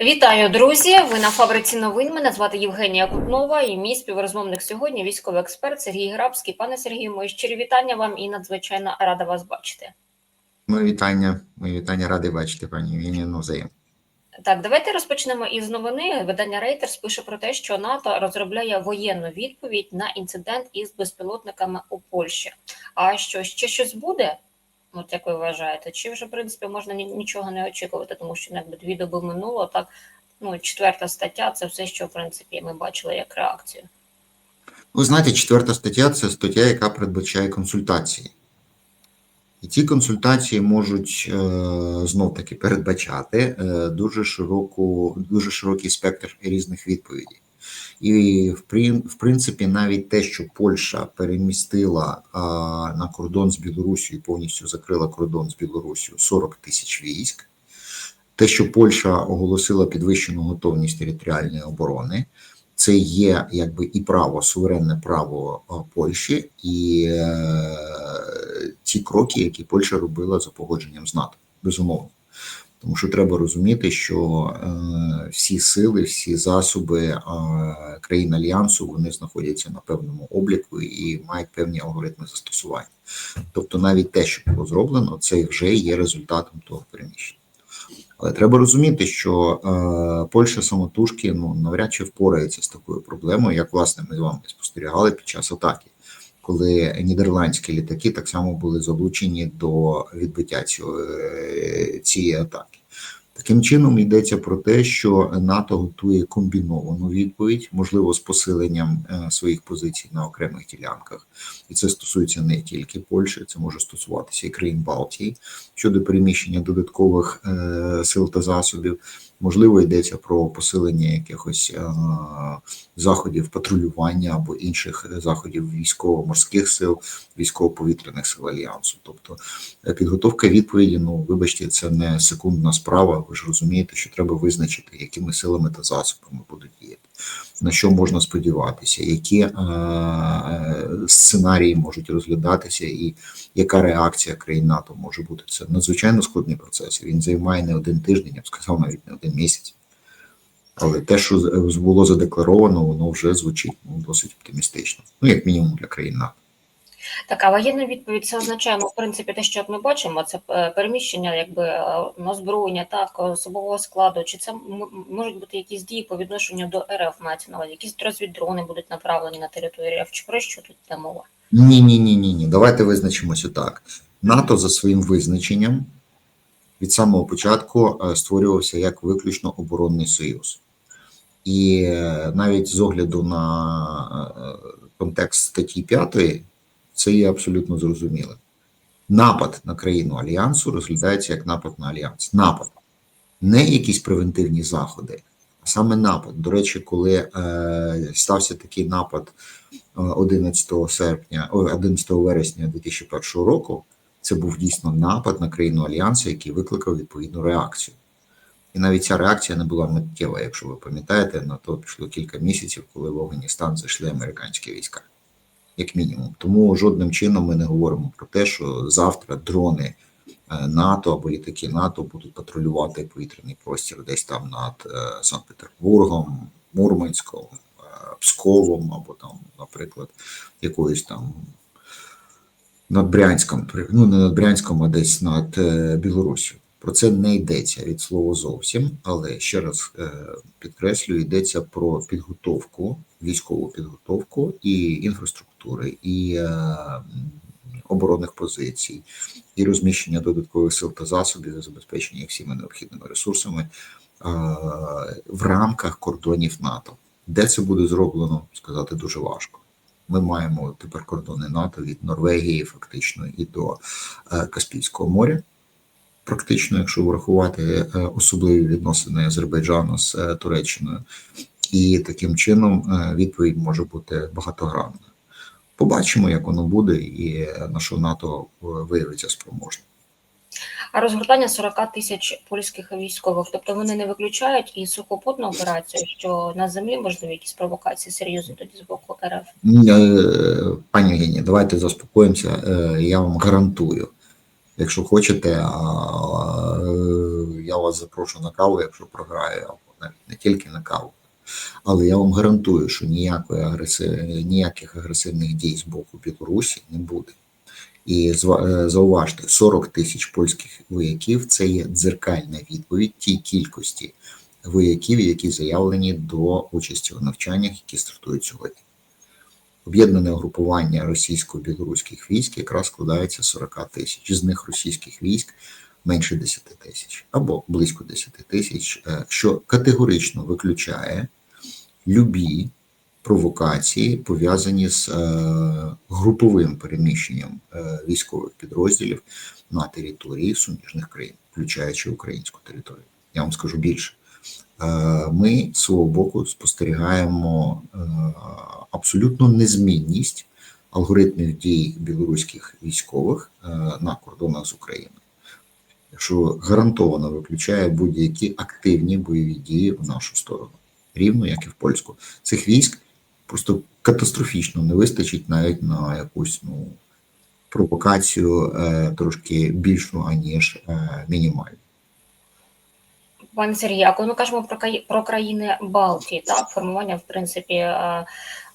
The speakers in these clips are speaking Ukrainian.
Вітаю, друзі! Ви на фабриці новин. Мене звати Євгенія Кутнова і мій співрозмовник сьогодні військовий експерт Сергій Грабський. Пане Сергію, мої щирі вітання вам і надзвичайно рада вас бачити. Мої вітання, мої вітання радий бачити, пані Євгенія Новзаєм. Так, давайте розпочнемо із новини. Видання Reuters пише про те, що НАТО розробляє воєнну відповідь на інцидент із безпілотниками у Польщі. А що ще щось буде? От як ви вважаєте, чи вже в принципі можна нічого не очікувати, тому що ну, якби дві доби минуло, так ну четверта стаття це все, що в принципі ми бачили як реакцію. Ви знаєте, четверта стаття це стаття, яка передбачає консультації. І ці консультації можуть е, знов таки передбачати е, дуже широку, дуже широкий спектр різних відповідей. І в, прин- в принципі, навіть те, що Польща перемістила на кордон з Білорусією, повністю закрила кордон з Білорусією 40 тисяч військ, те, що Польща оголосила підвищену готовність територіальної оборони, це є якби і право, суверенне право Польщі, і е, ті кроки, які Польща робила за погодженням з НАТО, безумовно. Тому що треба розуміти, що е, всі сили, всі засоби е, країн альянсу вони знаходяться на певному обліку і мають певні алгоритми застосування. Тобто, навіть те, що було зроблено, це вже є результатом того переміщення. Але треба розуміти, що е, Польща самотужки ну навряд чи впорається з такою проблемою, як власне ми з вами спостерігали під час атаки, коли нідерландські літаки так само були залучені до відбиття е, цієї атаки. Таким чином йдеться про те, що НАТО готує комбіновану відповідь, можливо, з посиленням е, своїх позицій на окремих ділянках, і це стосується не тільки Польщі, це може стосуватися і країн Балтії щодо переміщення додаткових е, сил та засобів. Можливо, йдеться про посилення якихось е, заходів патрулювання або інших заходів військово-морських сил, військово-повітряних сил альянсу. Тобто е, підготовка відповіді, ну вибачте, це не секундна справа. Ви ж розумієте, що треба визначити, якими силами та засобами будуть діяти, на що можна сподіватися, які е, е, сценарії можуть розглядатися, і яка реакція країн НАТО може бути. Це надзвичайно складний процес. Він займає не один тиждень, я б сказав, навіть не один місяць. Але те, що було задекларовано, воно вже звучить ну, досить оптимістично. Ну, як мінімум для країн НАТО. Так, а воєнна відповідь це означає, ну, в принципі, те, що ми бачимо, це е, переміщення, якби е, озброєння, так, особового складу. Чи це можуть бути якісь дії по відношенню до РФ, мається? Якісь розвіддрони будуть направлені на територію РФ? Чи про що тут йде мова? Ні, ні, ні, ні, ні. Давайте визначимося так. НАТО за своїм визначенням від самого початку е, створювався як виключно оборонний союз. І е, навіть з огляду на е, контекст статті 5 це є абсолютно зрозумілим. Напад на країну альянсу розглядається як напад на альянс. Напад, не якісь превентивні заходи, а саме напад. До речі, коли е, стався такий напад е, 11 серпня, 11 вересня 2001 року, це був дійсно напад на країну альянсу, який викликав відповідну реакцію. І навіть ця реакція не була миттєва, якщо ви пам'ятаєте, на то пішло кілька місяців, коли в Афганістан зайшли американські війська, як мінімум. Тому жодним чином ми не говоримо про те, що завтра дрони е, НАТО або літаки НАТО будуть патрулювати повітряний простір десь там над е, Санкт-Петербургом, Мурманськом, е, Псковом або там, наприклад, якоюсь там над Брянськом, ну не над Брянськом, а десь над Білоруссю. Про це не йдеться від слова зовсім, але ще раз підкреслюю, йдеться про підготовку, військову підготовку і інфраструктури, і е, оборонних позицій, і розміщення додаткових сил та засобів, і забезпечення їх всіми необхідними ресурсами е, в рамках кордонів НАТО. Де це буде зроблено, сказати дуже важко. Ми маємо тепер кордони НАТО від Норвегії, фактично, і до е, Каспійського моря. Практично, якщо врахувати особливі відносини Азербайджану з Туреччиною, і таким чином відповідь може бути багатогранною. Побачимо, як воно буде, і на що НАТО е, виявиться спроможним. А розгортання 40 тисяч польських військових, тобто вони не виключають і сухопутну операцію, що на землі можливі якісь провокації серйозні тоді з боку РФ. Е, Пані Євгенія, давайте заспокоїмося. Е, Я вам гарантую. Якщо хочете, я вас запрошу на каву, якщо програю, або навіть не тільки на каву. Але я вам гарантую, що ніякої агреси... ніяких агресивних дій з боку Білорусі не буде. І е, зауважте, 40 тисяч польських вояків це є дзеркальна відповідь тій кількості вояків, які заявлені до участі у навчаннях, які стартують сьогодні. Об'єднане угрупування російсько-білоруських військ якраз складається 40 тисяч. З них російських військ менше 10 тисяч або близько 10 тисяч, е, що категорично виключає любі провокації, пов'язані з е, груповим переміщенням е, військових підрозділів на території суміжних країн, включаючи українську територію. Я вам скажу більше. Ми з свого боку спостерігаємо абсолютну незмінність алгоритмів дій білоруських військових на кордонах з Україною, що гарантовано виключає будь-які активні бойові дії в нашу сторону, рівно як і в польську. Цих військ просто катастрофічно не вистачить навіть на якусь ну, провокацію е, трошки більшу, аніж е, мінімальну. Пане Сергію, а коли ми кажемо про країни Балтії, так формування в принципі е,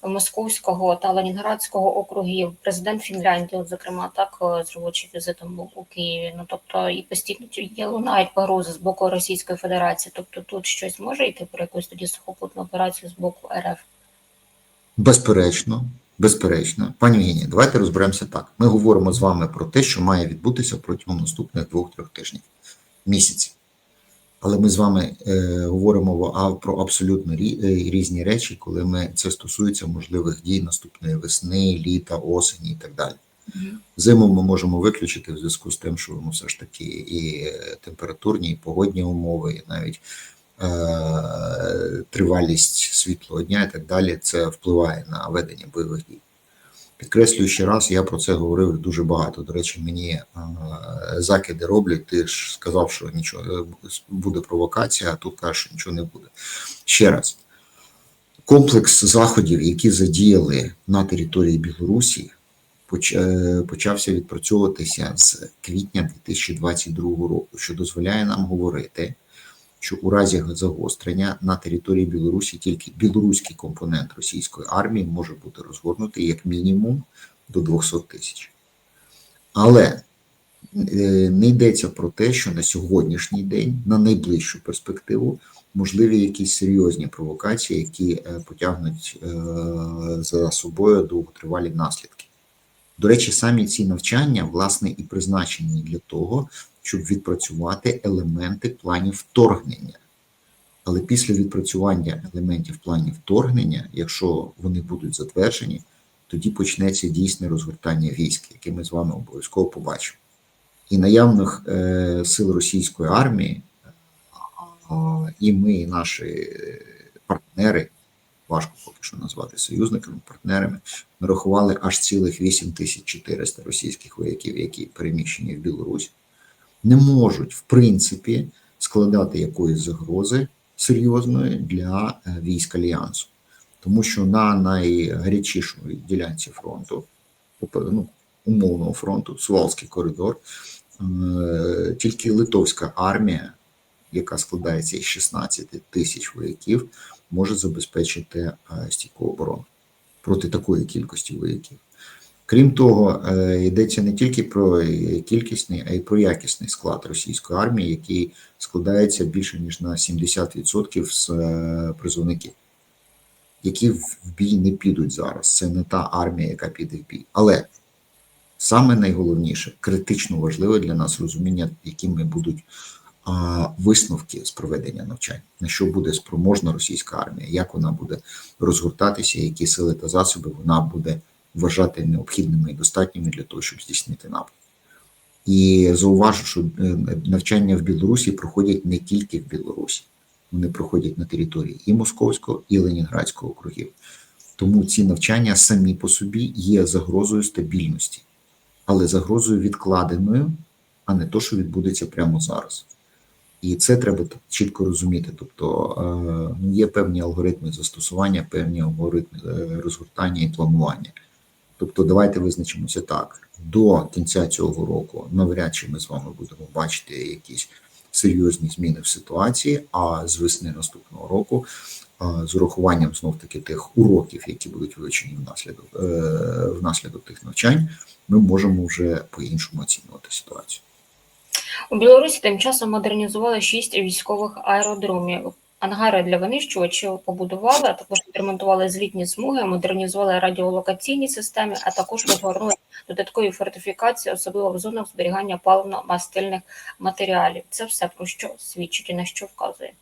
московського та ленінградського округів, президент Фінляндії, зокрема, так е, з робочим візитом був у Києві. Ну тобто і постійно є лунають погрози з боку Російської Федерації. Тобто тут щось може йти про якусь тоді сухопутну операцію з боку РФ. Безперечно, безперечно. Пані Євгенія, давайте розберемося так. Ми говоримо з вами про те, що має відбутися протягом наступних двох-трьох тижнів, місяців. Але ми з вами е, говоримо про абсолютно е, різні речі, коли ми це стосується можливих дій наступної весни, літа, осені і так далі. Зиму ми можемо виключити в зв'язку з тим, що ну, все ж таки і е, температурні, і погодні умови, і навіть е, тривалість світлого дня і так далі, це впливає на ведення бойових дій. Підкреслюю ще раз, я про це говорив дуже багато. До речі, мені е, закиди роблять. Ти ж сказав, що нічого е, буде провокація, а тут кажеш, що нічого не буде. Ще раз, комплекс заходів, які задіяли на території Білорусі, е, почався відпрацьовуватися з квітня 2022 року, що дозволяє нам говорити, що у разі загострення на території Білорусі тільки білоруський компонент російської армії може бути розгорнутий як мінімум до 200 тисяч. Але е, не йдеться про те, що на сьогоднішній день, на найближчу перспективу, можливі якісь серйозні провокації, які е, потягнуть е, за собою довготривалі наслідки. До речі, самі ці навчання, власне, і призначені для того, щоб відпрацювати елементи планів вторгнення. Але після відпрацювання елементів планів вторгнення, якщо вони будуть затверджені, тоді почнеться дійсне розгортання військ, яке ми з вами обов'язково побачимо. І наявних е, сил російської армії, і ми, і наші е, партнери, важко поки що назвати союзниками, партнерами, нарахували аж цілих 8400 російських вояків, які переміщені в Білорусь, не можуть, в принципі, складати якоїсь загрози серйозної для е, військ Альянсу. Тому що на найгарячішій ділянці фронту, ну, умовного фронту, Сувалський коридор, е, тільки литовська армія, яка складається із 16 тисяч вояків, може забезпечити е, стійку оборону проти такої кількості вояків. Крім того, е, йдеться не тільки про кількісний, а й про якісний склад російської армії, який складається більше ніж на 70% з е, призовників, які в бій не підуть зараз. Це не та армія, яка піде в бій. Але саме найголовніше, критично важливе для нас розуміння, якими будуть висновки з проведення навчань, на що буде спроможна російська армія, як вона буде розгортатися, які сили та засоби вона буде вважати необхідними і достатніми для того, щоб здійснити напад. І зауважу, що е, навчання в Білорусі проходять не тільки в Білорусі, вони проходять на території і Московського, і Ленінградського округів. Тому ці навчання самі по собі є загрозою стабільності, але загрозою відкладеною, а не то, що відбудеться прямо зараз. І це треба чітко розуміти. Тобто е, ну, є певні алгоритми застосування, певні алгоритми е, розгортання і планування. Тобто, давайте визначимося так: до кінця цього року навряд чи ми з вами будемо бачити якісь серйозні зміни в ситуації. А з весни наступного року, а, з урахуванням знов таки тих уроків, які будуть вивчені внаслідок е, внаслідок тих навчань, ми можемо вже по-іншому оцінювати ситуацію. У Білорусі тим часом модернізували шість військових аеродромів. Ангари для винищувачів побудували, а також відремонтували злітні смуги, модернізували радіолокаційні системи, а також розгорнули додаткові фортифікації, особливо в зонах зберігання паливно-мастильних матеріалів. Це все про що свідчить і на що вказує.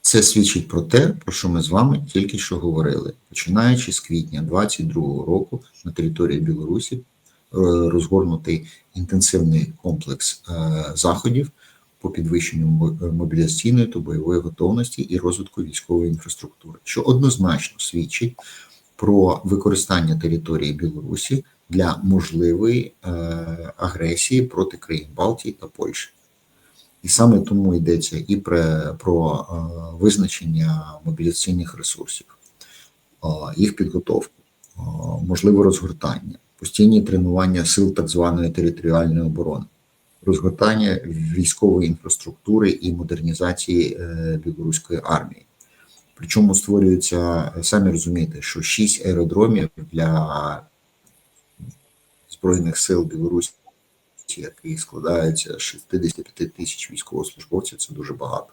Це свідчить про те, про що ми з вами тільки що говорили. Починаючи з квітня 2022 року на території Білорусі розгорнутий інтенсивний комплекс е, заходів по підвищенню мобілізаційної та бойової готовності і розвитку військової інфраструктури, що однозначно свідчить про використання території Білорусі для можливої е, агресії проти країн Балтії та Польщі. І саме тому йдеться і про, про е, визначення мобілізаційних ресурсів, е, їх підготовку, е, можливе розгортання, постійні тренування сил так званої територіальної оборони, розгортання військової інфраструктури і модернізації е, білоруської армії. Причому створюється, самі розумієте, що шість аеродромів для Збройних сил Білорусі який складається з 65 тисяч військовослужбовців, це дуже багато.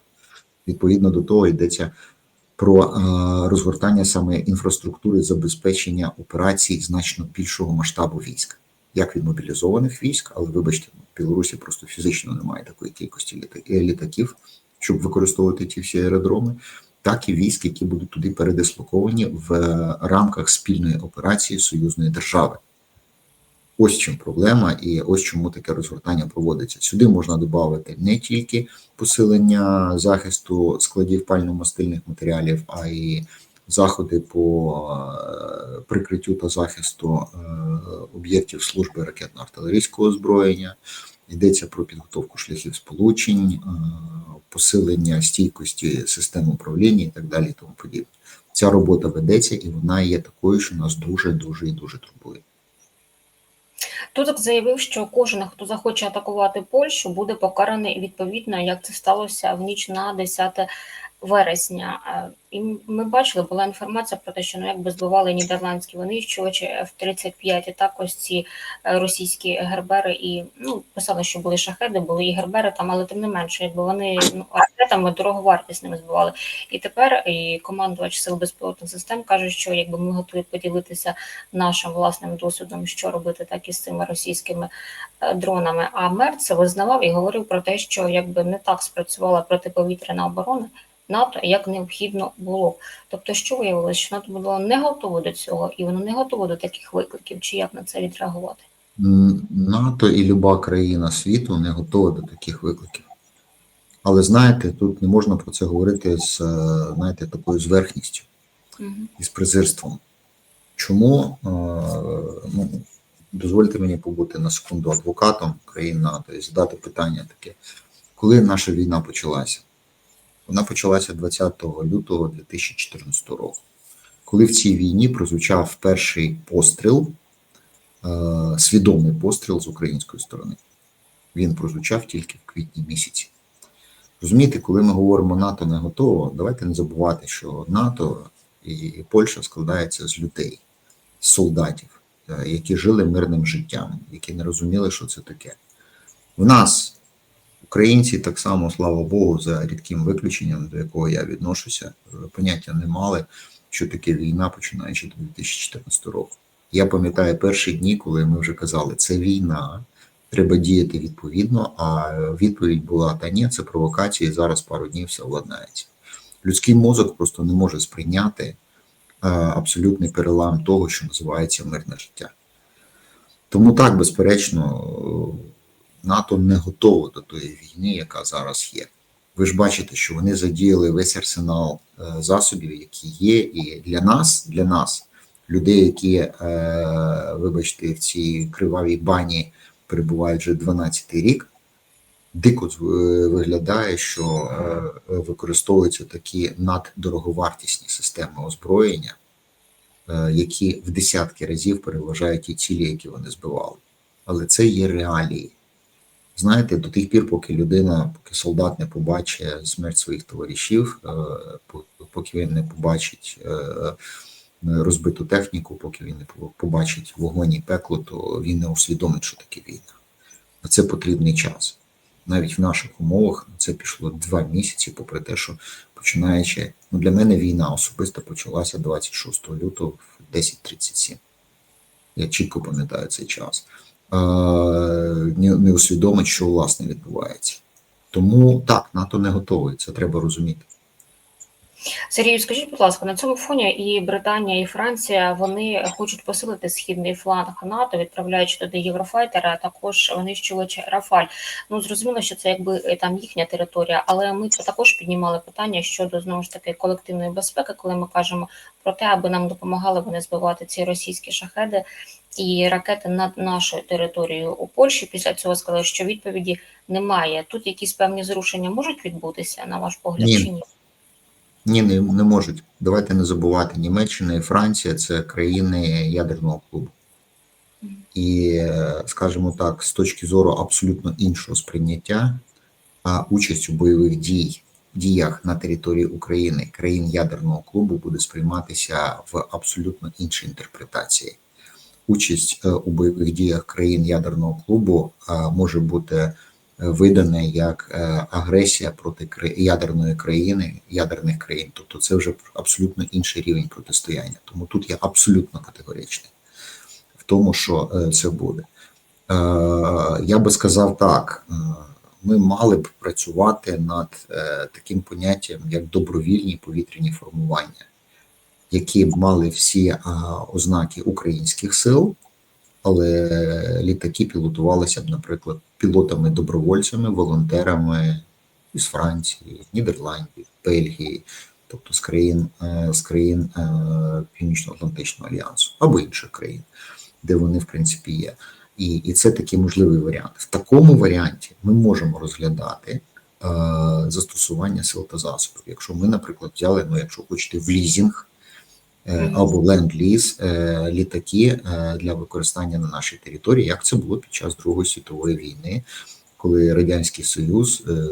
Відповідно до того йдеться про е, розгортання саме інфраструктури забезпечення операцій значно більшого масштабу військ, як від мобілізованих військ, але вибачте, в Білорусі просто фізично немає такої кількості літа- літаків, щоб використовувати ті всі аеродроми, так і військ, які будуть туди передислоковані в е, рамках спільної операції союзної держави. Ось чим проблема, і ось чому таке розгортання проводиться. Сюди можна додати не тільки посилення захисту складів пально-мастильних матеріалів, а й заходи по е, прикриттю та захисту е, об'єктів служби ракетно-артилерійського озброєння. Йдеться про підготовку шляхів сполучень, е, посилення стійкості систем управління і так далі. І тому подібне. Ця робота ведеться, і вона є такою, що нас дуже дуже і дуже турбує. Тузик заявив, що кожен, хто захоче атакувати Польщу, буде покараний відповідно, як це сталося в ніч на 10 вересня. І ми бачили, була інформація про те, що ну якби збивали нідерландські винищувачі F-35, і також ці е, російські гербери, і ну писали, що були шахеди, були і гербери там, але тим не менше, якби вони ну ракетами дороговартісними збивали. І тепер і командувач сил безпілотних систем каже, що якби ми готові поділитися нашим власним досвідом, що робити так із цими російськими е, дронами. А Мер це визнавав і говорив про те, що якби не так спрацювала протиповітряна оборона НАТО, як необхідно було. Тобто, що виявилося, що НАТО було не готово до цього, і воно не готово до таких викликів, чи як на це відреагувати? НАТО і люба країна світу не готова до таких викликів. Але знаєте, тут не можна про це говорити з е, знаєте, такою зверхністю Мгм. і з презирством. Чому? Е, Ну, дозвольте мені побути на секунду адвокатом країн НАТО і задати питання таке: коли наша війна почалася? Вона почалася 20 лютого 2014 року, коли в цій війні прозвучав перший постріл, е, свідомий постріл з української сторони. Він прозвучав тільки в квітні місяці. Розумієте, коли ми говоримо НАТО не готово, давайте не забувати, що НАТО і Польща складається з людей, з солдатів, е, які жили мирним життям, які не розуміли, що це таке. В нас, українці, так само, слава Богу, за рідким виключенням, до якого я відношуся, е, поняття не мали, що таке війна, починаючи до 2014 року. Я пам'ятаю перші дні, коли ми вже казали, це війна, треба діяти відповідно. А відповідь була: та ні, це провокації. Зараз пару днів все владнається. Людський мозок просто не може сприйняти е, абсолютний перелам того, що називається мирне життя. Тому так, безперечно, НАТО не готово до тої війни, яка зараз є. Ви ж бачите, що вони задіяли весь арсенал е, засобів, які є, і для нас, для нас, людей, які, е, вибачте, в цій кривавій бані перебувають вже 12 рік, дико е, виглядає, що е, використовуються такі наддороговартісні системи озброєння, які в десятки разів переважають ті цілі, які вони збивали. Але це є реалії. Знаєте, до тих пір, поки людина, поки солдат не побачить смерть своїх товаришів, е, поки він не побачить е, розбиту техніку, поки він не побачить вогонь і пекло, то він не усвідомить, що таке війна. На це потрібний час. Навіть в наших умовах це пішло два місяці, попри те, що починаючи, ну для мене війна особисто почалася 26 лютого в 10.37. Я чітко пам'ятаю цей час. Е, не, усвідомить, що власне відбувається. Тому так, НАТО не готовий, це треба розуміти. Сергію, скажіть, будь ласка, на цьому фоні і Британія, і Франція вони хочуть посилити східний фланг НАТО, відправляючи туди єврофайтера, а також винищувачі Рафаль. Ну зрозуміло, що це якби е, там їхня територія, але ми також піднімали питання щодо знову ж таки колективної безпеки, коли ми кажемо про те, аби нам допомагали вони збивати ці російські шахеди і ракети над нашою територією у Польщі. Після цього сказали, що відповіді немає. Тут якісь певні зрушення можуть відбутися, на ваш погляд, Ні. чи ні? Ні, не, не можуть. Давайте не забувати, Німеччина і Франція це країни ядерного клубу. І, скажімо так, з точки зору абсолютно іншого сприйняття, а участь у бойових дій, діях на території України країн ядерного клубу буде сприйматися в абсолютно іншій інтерпретації. Участь е, у бойових діях країн ядерного клубу е, може бути видане як е, агресія проти ядерної країни, ядерних країн. Тобто це вже абсолютно інший рівень протистояння. Тому тут я абсолютно категоричний в тому, що е, це буде. Е, Я би сказав так: ми мали б працювати над таким поняттям, як добровільні повітряні формування, які б мали всі ознаки українських сил, але літаки пілотувалися б, наприклад, пілотами-добровольцями, волонтерами із Франції, Нідерландів, Бельгії, тобто з країн, е, з країн е, Північно-Атлантичного альянсу або інших країн, де вони в принципі є. І, і це такий можливий варіант. В такому варіанті ми можемо розглядати е, застосування сил та засобів. Якщо ми, наприклад, взяли, ну якщо хочете, в лізінг. Або ленд-ліз е, літаки е, для використання на нашій території, як це було під час Другої світової війни, коли Радянський Союз е,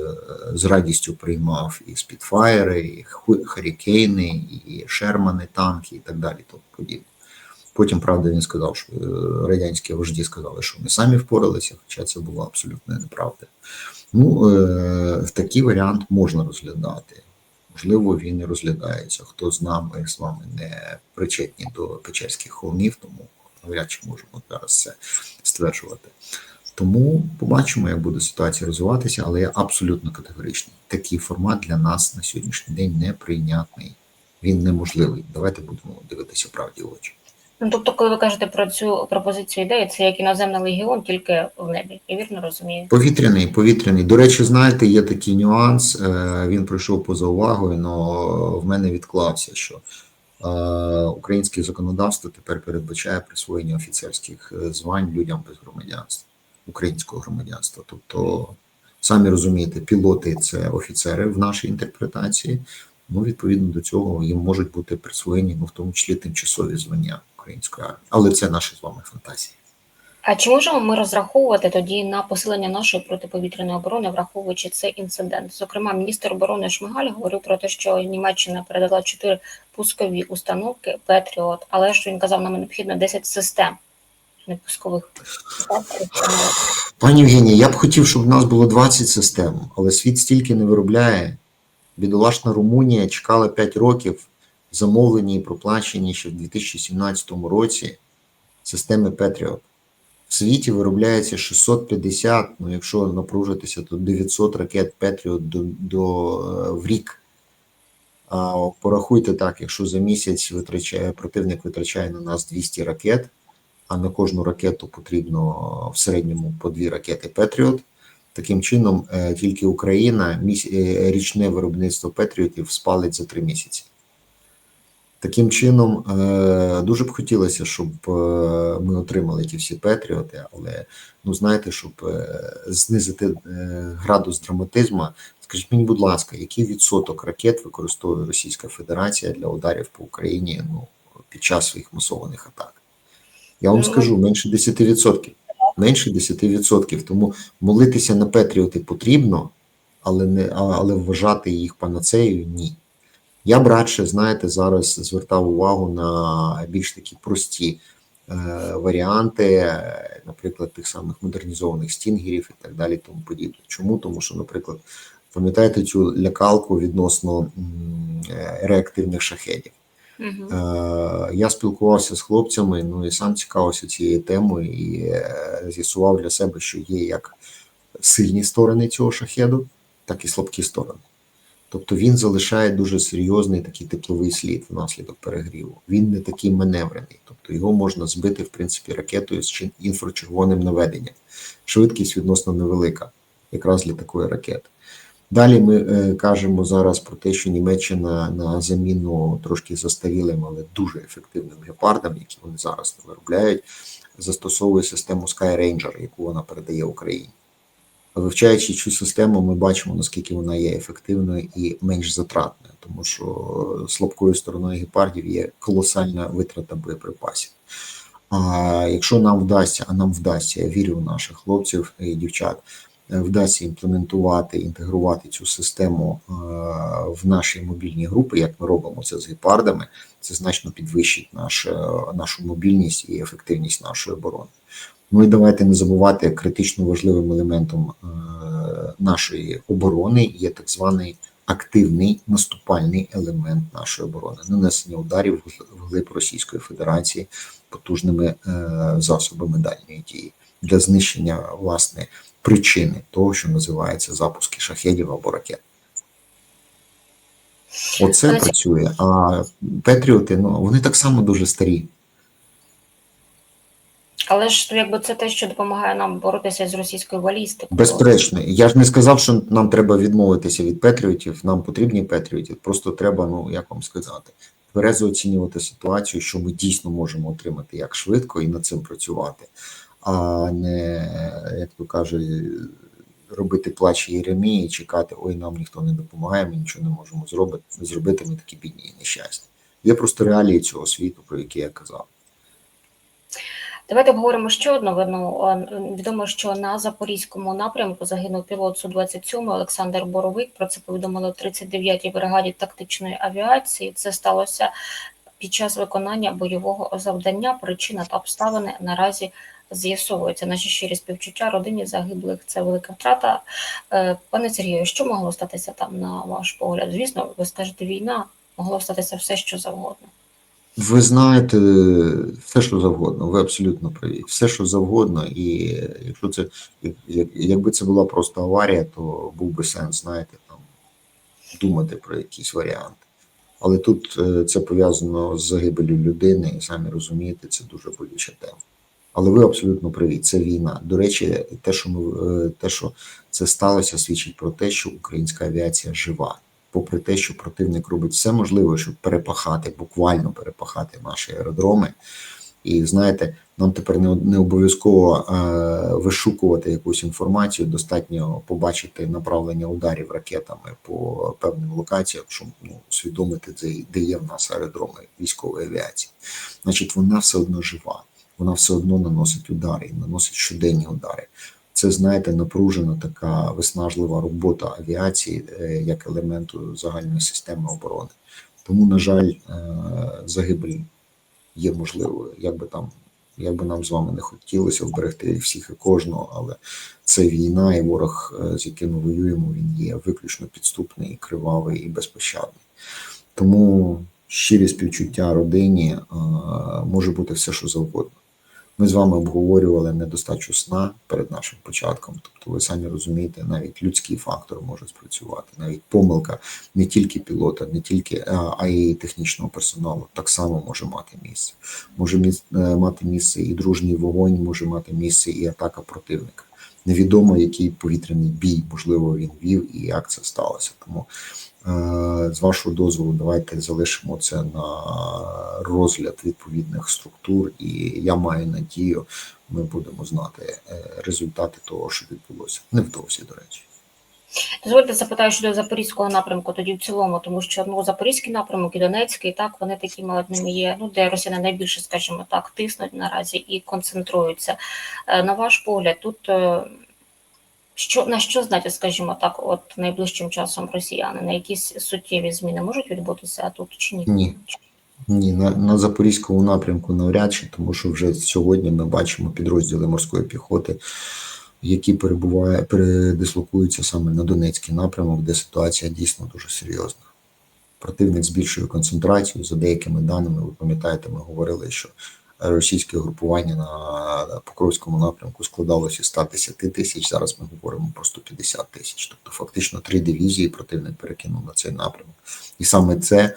з радістю приймав і спідфаєри, і Харікейни, і Шермани, танки і так далі. Тому подібне. Потім, правда, він сказав, що е, радянські вожді сказали, що ми самі впоралися, хоча це було абсолютно неправда. Ну, е, такий варіант можна розглядати. Можливо, він і розглядається. Хто з нами з вами не причетні до Печерських холмів, тому навряд чи можемо зараз це стверджувати. Тому побачимо, як буде ситуація розвиватися, але я абсолютно категоричний. Такий формат для нас на сьогоднішній день неприйнятний. Він неможливий. Давайте будемо дивитися правді в очі. Ну, тобто, коли ви кажете про цю пропозицію ідеї, це як іноземний легіон, тільки в небі. Я вірно розумію? Повітряний, повітряний. До речі, знаєте, є такий нюанс. е, Він пройшов поза увагою, але в мене відклався, що е, українське законодавство тепер передбачає присвоєння офіцерських е, звань людям без громадянства, українського громадянства. Тобто, самі розумієте, пілоти це офіцери в нашій інтерпретації. Ну, відповідно до цього їм можуть бути присвоєні, ну в тому числі тимчасові звання української армії. Але це наші з вами фантазії. А чи можемо ми розраховувати тоді на посилення нашої протиповітряної оборони, враховуючи цей інцидент? Зокрема, міністр оборони Шмигаль говорив про те, що Німеччина передала чотири пускові установки Петріот, але ж він казав, нам необхідно 10 систем не пускових. Пані Євгенія, я б хотів, щоб в нас було 20 систем, але світ стільки не виробляє. Бідолашна Румунія чекала 5 років, замовлені і проплачені ще в 2017 році системи Patriot. В світі виробляється 650, ну якщо напружитися, то 900 ракет Patriot до, до, е, в рік. А порахуйте так, якщо за місяць витрачає, противник витрачає на нас 200 ракет, а на кожну ракету потрібно в середньому по дві ракети Петріот. Таким чином, е, тільки Україна е, річне виробництво Петріотів спалить за три місяці. Таким чином, е, дуже б хотілося, щоб е, ми отримали ті всі Петріоти, але ну знаєте, щоб е, знизити градус драматизму, скажіть мені, будь ласка, який відсоток ракет використовує Російська Федерація для ударів по Україні ну, під час своїх масованих атак? Я вам Ну, скажу менше 10%. менше 10%. Тому молитися на Петріоти потрібно, але не але вважати їх панацеєю ні. Я б радше, знаєте, зараз звертав увагу на більш такі прості е, варіанти, е, наприклад, тих самих модернізованих стінгерів і так далі, тому подібне. Чому? Тому що, наприклад, пам'ятаєте цю лякалку відносно е, реактивних шахедів? Мгм. Е, Я спілкувався з хлопцями, ну і сам цікавився цією темою і е, з'ясував для себе, що є як сильні сторони цього шахеду, так і слабкі сторони. Тобто він залишає дуже серйозний такий тепловий слід внаслідок перегріву. Він не такий маневрений, тобто його можна збити в принципі ракетою з інфрачервоним наведенням. Швидкість відносно невелика, якраз для такої ракети. Далі ми е, кажемо зараз про те, що Німеччина на заміну трошки застарілим, але дуже ефективним гепардам, які вони зараз не виробляють, застосовує систему Sky Ranger, яку вона передає Україні. Вивчаючи цю систему, ми бачимо, наскільки вона є ефективною і менш затратною, тому що слабкою стороною гепардів є колосальна витрата боєприпасів. А якщо нам вдасться, а нам вдасться, я вірю в наших хлопців і дівчат, вдасться імплементувати, інтегрувати цю систему е, в наші мобільні групи, як ми робимо це з гепардами, це значно підвищить наш, е, нашу мобільність і ефективність нашої оборони. Ну і давайте не забувати критично важливим елементом е, нашої оборони є так званий активний наступальний елемент нашої оборони, нанесення ударів вглиб Російської Федерації потужними е, засобами дальньої дії для знищення власне причини того, що називається запуски шахедів або ракет. Оце працює. А Петріоти, ну вони так само дуже старі. Але ж якби це те, що допомагає нам боротися з російською балістикою. Безперечно, я ж не сказав, що нам треба відмовитися від Петріотів. Нам потрібні Петріоти. Просто треба, ну як вам сказати, тверезо оцінювати ситуацію, що ми дійсно можемо отримати як швидко і над цим працювати, а не як то каже, робити плач Єремії і чекати, ой, нам ніхто не допомагає, ми нічого не можемо зробити. Зробити ми такі бідні і нещасні. Є просто реалії цього світу, про які я казав. Давайте обговоримо ще одну новину. Е, Відомо, що на запорізькому напрямку загинув пілот Су-27 Олександр Боровик. Про це повідомили у 39-й бригаді тактичної авіації. Це сталося під час виконання бойового завдання. Причина та обставини наразі з'ясовуються. Наші щирі співчуття родині загиблих. Це велика втрата. Е, Пане Сергію, що могло статися там на ваш погляд? Звісно, ви скажете, війна могло статися все, що завгодно. Ви знаєте, все, що завгодно, ви абсолютно праві. Все, що завгодно, і якщо це як- як- якби це була просто аварія, то був би сенс, знаєте, там думати про якісь варіанти. Але тут е, це пов'язано з загибелью людини, і самі розумієте, це дуже болюча тема. Але ви абсолютно праві, це війна. До речі, те, що ми е, те, що це сталося, свідчить про те, що українська авіація жива попри те, що противник робить все можливе, щоб перепахати, буквально перепахати наші аеродроми. І знаєте, нам тепер не, не обов'язково е, вишукувати якусь інформацію, достатньо побачити направлення ударів ракетами по певним локаціям, щоб ну, усвідомити, де, де є в нас аеродроми військової авіації. Значить, вона все одно жива, вона все одно наносить удари і наносить щоденні удари. Це, знаєте, напружена така виснажлива робота авіації е, як елементу загальної системи оборони. Тому, на жаль, е, загибель є можливою. Як би там, як би нам з вами не хотілося вберегти всіх і кожного, але це війна, і ворог, е, з яким ми воюємо, він є виключно підступний, кривавий і безпощадний. Тому щирі співчуття родині може бути все, що завгодно. Ми з вами обговорювали недостачу сна перед нашим початком. Тобто, ви самі розумієте, навіть людський фактор може спрацювати, навіть помилка не тільки пілота, не тільки а, а й технічного персоналу так само може мати місце. Може е, мати місце і дружній вогонь, може мати місце і атака противника. Невідомо, який повітряний бій, можливо, він вів і як це сталося. Тому Е, З вашого дозволу, давайте залишимо це на розгляд відповідних структур, і я маю надію, ми будемо знати е, результати того, що відбулося. Невдовзі, до речі. Дозвольте запитаю щодо запорізького напрямку, тоді в цілому, тому що ну запорізький напрямок і Донецький, так вони такими одними є. Ну де росіяни найбільше, скажімо так, тиснуть наразі і концентруються. Е, На ваш погляд, тут е, що на що знаєте, скажімо так, от найближчим часом росіяни на якісь суттєві зміни можуть відбутися тут чи ні? Ні. Ні, на, на запорізькому напрямку навряд чи, тому що вже сьогодні ми бачимо підрозділи морської піхоти, які перебуває, передислокуються саме на Донецький напрямок, де ситуація дійсно дуже серйозна. Противник збільшує концентрацію. За деякими даними, ви пам'ятаєте, ми говорили, що російське групування на Покровському напрямку складалося із 110 тисяч. Зараз ми говоримо про 150 тисяч. Тобто, фактично, три дивізії противник перекинув на цей напрямок. І саме це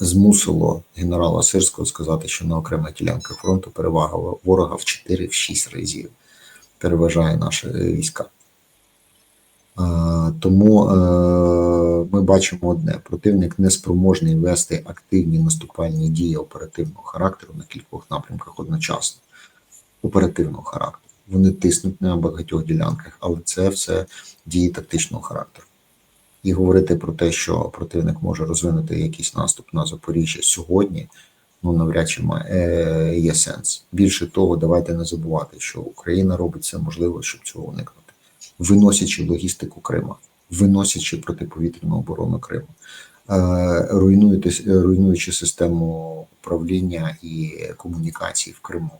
змусило генерала Сирського сказати, що на окремих ділянках фронту перевага ворога в 4-6 разів переважає наші війська. А, Тому е, ми бачимо одне: противник не спроможний вести активні наступальні дії оперативного характеру на кількох напрямках одночасно. Оперативного характеру. Вони тиснуть на багатьох ділянках, але це все дії тактичного характеру. І говорити про те, що противник може розвинути якийсь наступ на Запоріжжя сьогодні, ну навряд чи має, е, є сенс. Більше того, давайте не забувати, що Україна робить все можливе, щоб цього уникнути, виносячи логістику Крима, виносячи протиповітряну оборону Криму, е, руйнуючи, руйнуючи систему управління і комунікацій в Криму.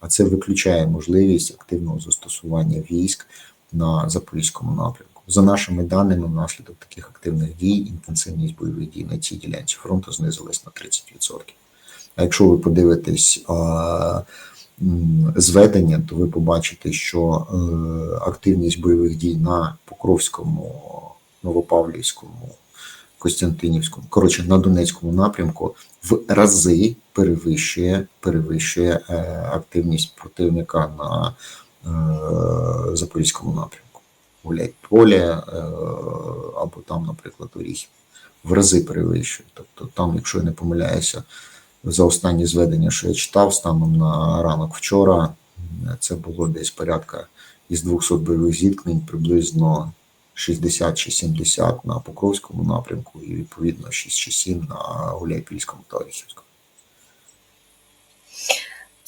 А це виключає можливість активного застосування військ на запорізькому напрямку. За нашими даними, внаслідок таких активних дій, інтенсивність бойових дій на цій ділянці фронту знизилась на 30%. А якщо ви подивитесь м, зведення, то ви побачите, що е, активність бойових дій на Покровському, Новопавлівському, Костянтинівському, коротше, на Донецькому напрямку в рази перевищує, перевищує е, активність противника на е, Запорізькому напрямку. Гулять поле або там, наприклад, Оріхів. В рази перевищує. Тобто, там, якщо я не помиляюся, за останні зведення, що я читав, станом на ранок вчора, це було десь порядка із 200 бойових зіткнень, приблизно 60 чи 70 на Покровському напрямку, і відповідно 6 чи 7 на Гуляйпільському та Оріхівському.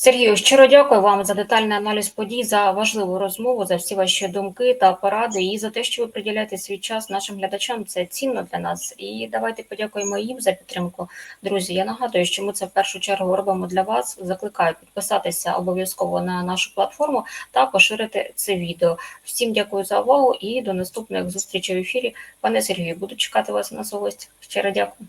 Сергію, щиро дякую вам за детальний аналіз подій, за важливу розмову, за всі ваші думки та поради і за те, що ви приділяєте свій час нашим глядачам. Це цінно для нас. І давайте подякуємо їм за підтримку. Друзі, я нагадую, що ми це в першу чергу робимо для вас. Закликаю підписатися обов'язково на нашу платформу та поширити це відео. Всім дякую за увагу і до наступних зустрічей в ефірі. Пане Сергію, буду чекати вас на гості. Щиро дякую.